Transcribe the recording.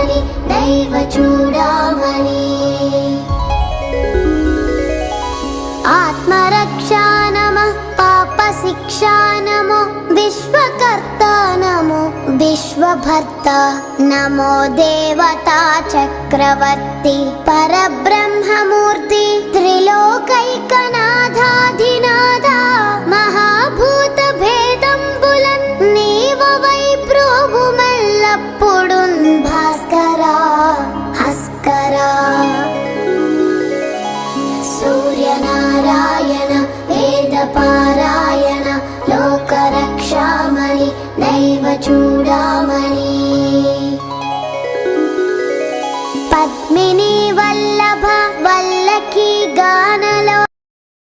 చూడమని దైవ చూడమని. ఆత్మరక్షా నమ పాప శిక్షా నమో విశ్వకర్త నమో విశ్వభర్త నమో దేవతా చక్రవర్తి. పరబ్రహ్మమూర్తి త్రిలోకైకనాథాధినాథ మహాభూత భేదంబులన్ నీవవై ప్రోభుమెల్లప్పుడున్ భాస్కరా सूर्यनारायण वेदपारायण लोकरक्षामणि दैव चूडामणि पद्मिनी वल्लभ